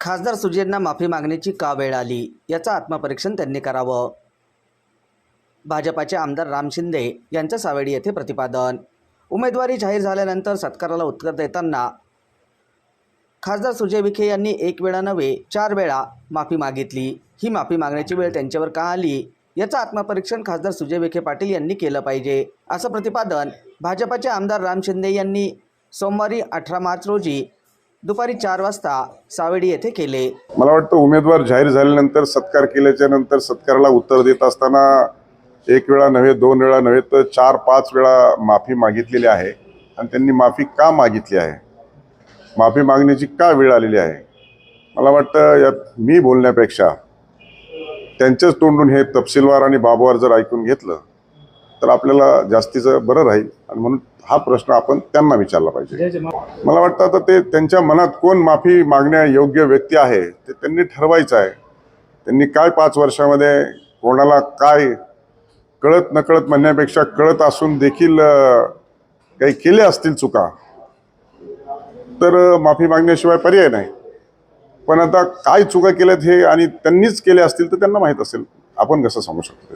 खासदार सुजयंना माफी मागण्याची का वेळ आली? याचं आत्मपरीक्षण त्यांनी करावं. भाजपाचे आमदार राम शिंदे यांचं सावेडी येथे प्रतिपादन. उमेदवारी जाहीर झाल्यानंतर सत्काराला उत्तर देताना खासदार सुजय विखे यांनी एक वेळा नव्हे चार वेळा माफी मागितली. ही माफी मागण्याची वेळ त्यांच्यावर का आली? याचं आत्मपरीक्षण खासदार सुजय विखे पाटील यांनी केलं पाहिजे असं प्रतिपादन भाजपाचे आमदार राम शिंदे यांनी सोमवारी अठरा मार्च रोजी दुपारी चार वाजता सावेडी येथे केले. मला वाटतं उमेदवार जाहीर झाल्यानंतर सत्कार केल्याच्यानंतर सत्काराला उत्तर देत असताना एक वेळा नव्हे दोन वेळा नव्हे तर चार पाच वेळा माफी मागितलेली आहे. आणि त्यांनी माफी का मागितली आहे? माफी मागण्याची का वेळ आलेली आहे? मला वाटतं यात मी बोलण्यापेक्षा त्यांच्याच तोंडून हे तपशीलवार आणि बाबवार जर ऐकून घेतलं तर आपल्याला जास्तीचं बरं राहील. आणि म्हणून हा प्रश्न आपण त्यांना विचारला पाहिजे. मला वाटतं आता ते त्यांच्या मनात कोण माफी मागण्या योग्य व्यक्ती आहे ते त्यांनी ठरवायचं आहे. त्यांनी काय पाच वर्षामध्ये कोणाला काय कळत नकळत म्हणण्यापेक्षा कळत असून देखील काही केले असतील चुका तर माफी मागण्याशिवाय पर्याय नाही. पण आता काय चुका केल्यात हे आणि त्यांनीच केले असतील तर त्यांना माहीत असेल. आपण कसं सांगू शकतो